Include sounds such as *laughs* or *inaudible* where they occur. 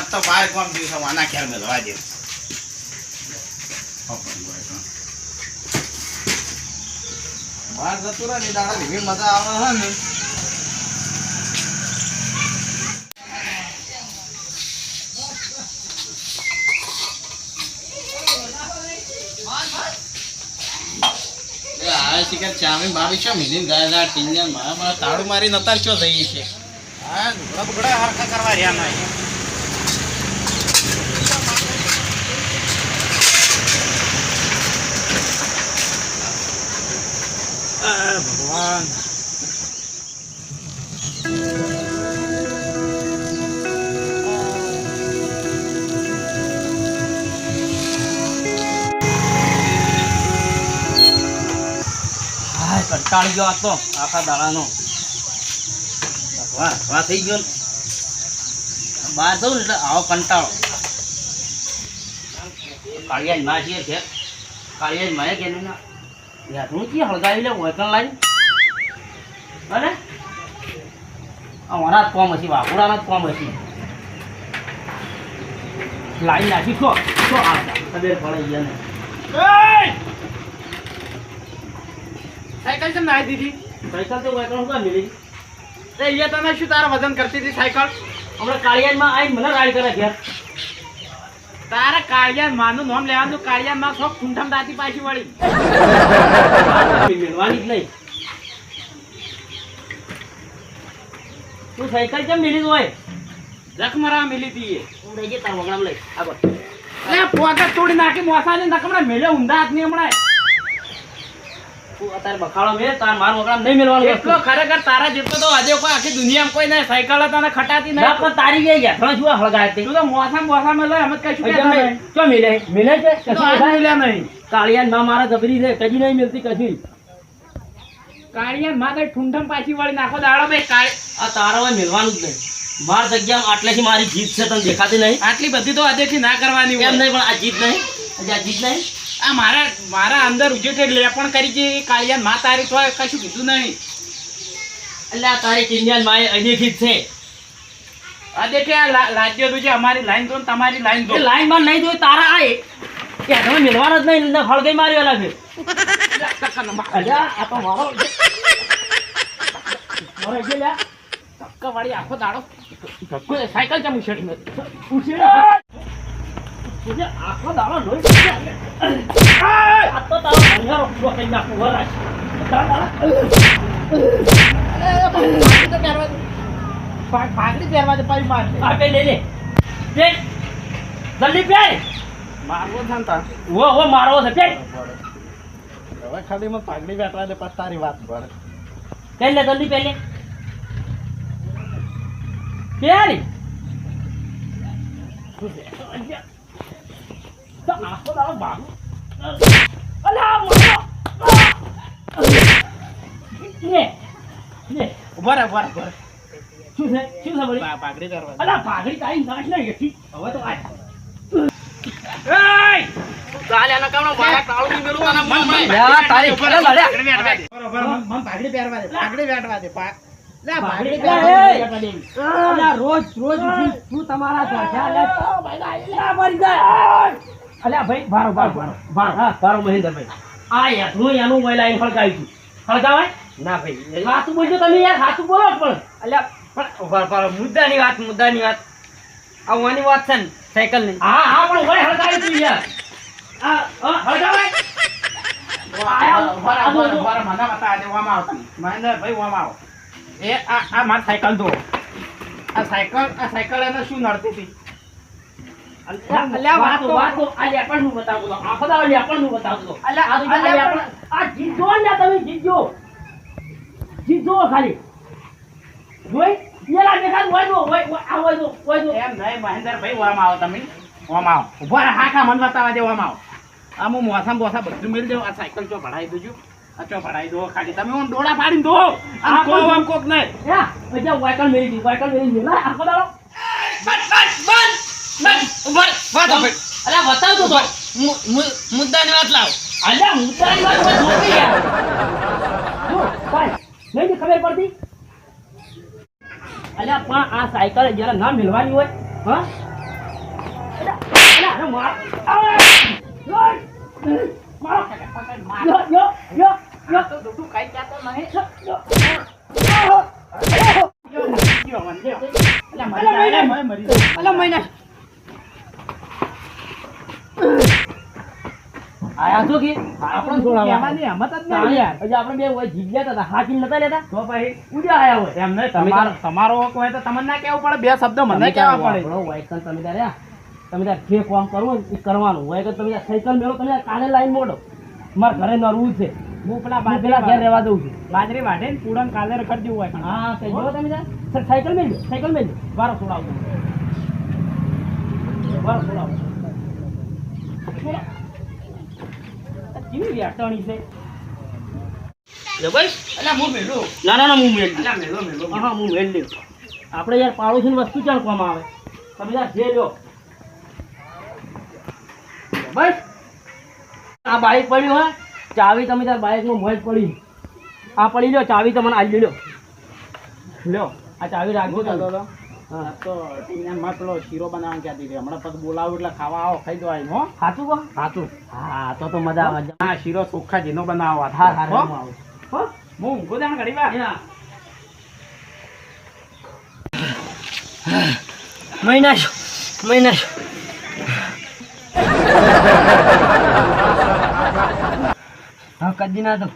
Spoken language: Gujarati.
આજ તો બાર કોમ થયું છે વાના ખ્યાલ મેળવા દે બહાર જતું રહે દાડા એવી મજા આવે છે ને. એ આ શિકાર ચામી બાવી છો મિલીન મારા મારા તાળું મારી નતા ચો થઈ છે હા લુગડા બુગડા હરખા કરવા રહ્યા ના આ ભગવાન કંટાળી ગયો આ તો, આખા દાડાનો. વાહ વાહ થઈ ગયો. બહાર જવું ને એટલે આવો કંટાળો. કાળિયા માં છીએ છે. કાળિયાજમાં કે ના યાદનું કે હળગાવી લે વળકણ લાવી અરે અમારા જ કોમ હશે વાપુરાના જ કોમ હશે. લાઈન નાખી છો છો આવતા ખબર પડે ગયા સાયકલ કેમ નાખી દીધી? સાયકલ તો વાયકલ શું મિલી તે અહીંયા તમે શું તારા વજન કરતી હતી સાયકલ? હમણાં કાળિયાનમાં આવી મને રાઈડ કરે ઘેર. તારા કાળિયા માનું નામ લેવાનું કાળિયાનમાં છો કુંઠમ દાતી પાછી વળી. *laughs* મેળવાની જ નહીં. તું સાયકલ કેમ મેળી હોય લખમરા મિલી હતી હું લઈ તાર વગડામ લઈ. આગળ લે પોગટ તોડી નાખી મોસાને નકમણા મેલે ઊંધા હાથની હમણાં તું અત્યારે બખાડો મેળ તાર માર વગડામ નહીં મેળવાનું એટલો ખરેખર તારા જેટલો તો આજે કોઈ આખી દુનિયામાં કોઈ નહીં સાયકલ તને ખટાતી ના પણ તારી ગઈ ગયા. ત્રણ શું હળગાતી તું. તો મોસમ મોસા મેલે અમે કશું નહીં. ચો મિલે? મિલે છે? કશું આજે નહીં. કાળિયાનમાં મારા જબરી છે કદી નહીં મિલતી કશું કાળિયા માં કઈ ઠુંઠમ પાછી વળી નાખો દાડો બે કાળ આ તારા હોય મિલવાનું જ નહીં. માર જગ્યા આટલેથી મારી જીત છે તને દેખાતી નહીં? આટલી બધી તો આજેથી ના કરવાની એમ નહીં પણ આ જીત નહીં? આજે આ જીત નહીં? આ મારા મારા અંદર ઉજેટે લેપણ કરી છે કાળિયા મા તારી તો કશું કીધું નહીં. એટલે આ તારી કિન્યાન માએ અડેથી જ છે. દેખે આ લા- રાજ્ય તું છે અમારી લાઈન તો તમારી લાઈન તો લાઈનમાં નહીં જોઈ તારા આ કે તમે મિલવાનો જ નહીં હળગઈ મારી અલગ છે આ તો મારો મારો લ્યા ધક્કા વાળી આખો દાડો. ધક્કો સાયકલ ચમ ઉછેડી મેં આખો દાડો લોહી પી. આ તો તારો ભંગારો પૂરો કરી નાખું વરાજ. પાઘડી પહેરવા દે પછી માર આ બે લઈ લે. પેટ જલ્દી મારવો છે ને તાર. વો વો મારો છે. પેટ હવે ખાલી માં પાઘડી બેઠવા દે પછી તારી વાત ભર. લે જલ્દી પેલે રહે ઊભા રહે. શું છે શું છે વળી પાઘડી પહેરવા દે. અલા પાઘડી તારી નાખ નહીં હેઠી. હવે તો આય એય! ચાલ એના કામનો મારા તાળું ની મેલું મન મન. તારી બેઠવા દે. બરોબર, મન પાઘડી પહેરવા દે પાઘડી બેઠવા દે પા- રોજ રોજ ઊઠી તમારા અલ્યા ભાઈ ભારો બારો બારો બારો હા બારો મહેન્દ્રભાઈ આ યાર એનું મોબાઈલ આઈને છું હળગાવાય ના ભાઈ સાચું બોલજો તમે યાર સાચું બોલો પણ અલ્યા પણ મુદ્દાની વાત મુદ્દાની વાત આવવાની વાત છે ને સાયકલની હા હા પણ ઓય હળગાવી છું યાર આ હા, હળગાવાય મને બતા દે, આવો મહેન્દ્રભાઈ, ઓમાં આવો. એ આ આ મારી સાયકલ દો આ સાયકલ આ સાયકલ એને શું નડતી હતી? અલ્યા અલ્યા, વાતો વાતો- વાતો આ લેપણનું બતાવું તો આખો દાડો લેપણ બતાવું તો આ તો આ અલ્યા, લેપણ- આ જીતજો ને તમે જીતજો જીતજો ખાલી. જોઈ? યેલા હોય તો હોય હોય- આ હોય તો હોય તો એમ નહીં મહેન્દ્રભાઈ ઓમાં આવો તમે. ઓમાં આવો. ઊભા હા ખા મને બતાવવા દે આવો. આ હું મોસમ બોસા બધું મેળ દેવું આ સાયકલ ચો ભરાઈ દેજો. આ ચો દો ખાલી તમે હું ડોળા પાડીને દો આમ આ કો આમ કોક નહીં યા પછી વાયકલ મેરી દી વાયકલ મેરી દી લા આખો દાડો ઊભા રહો. વાત સાંભળ. અલ્યા બતાવ તો તો મુદ્દાની વાત લાવ અલ્યા મુદ્દાની વાતમાં જોઈ યાર જો ભાઈ નહીં ખબર પડતી અલે પણ આ સાયકલ જરા ના મિલવાની હોય હા અલ્યા, અરે માર. માર. યો, યો, યો, યો. તો દુડું ખાઈ જાતો નહીં. યો, યો. આહો! આહો! લ્યો, લ્યો, મને લ્યો. અલ્યા, મરી જાય, મરી અલા મહિના આયા છો કે આપણને છોડાવવા કહેવાની હિંમત જ નહીં યાર. હજી આપણે બે લેતા પછી ઉડ્યા આયા હોય એમ નહીં, તમે તમારો હક તો તમને ના કેવું પડે બે શબ્દ મને કેવા પડે તમે તારે તમે તારે જે કામ કરવું કરવાનું હોય કે તમે સાયકલ મેળો તમે કાલે લાઈન મોડો મારા ઘરે નરવું છે હું પેલા હું ઘેર રહેવા દઉં છું. બાજરી વાઢે ને પૂરણ કાલે હા તમે સર સાયકલ મેળજો સાયકલ મેળજો છોડાવો કેવી છે? આપણે યાર પાડોશી વસ્તુ ચાલવામાં આવે? તમે યાર જે લો બસ આ બાઈક પડ્યું હોય. ચાવી તમે તાર બાઇકમાં મોજ પડી. આ પડી લો ચાવી તમને આલી લ્યો. આ ચાવી. હતો, હા. તો પેલો શીરો બનાવવાનું કહેતી હતી. હમણાં પછી બોલાવું એટલે ખાવા આવો ખાઈ દો હો. સાચું કહો? સાચું હા તો તો મજા આવે. હા શીરો ચોખ્ખા જેનો બનાવો હા હા હો? હું. આવું હો. હું ઊંઘો ઘડી વાર મહિના કદી ના તો.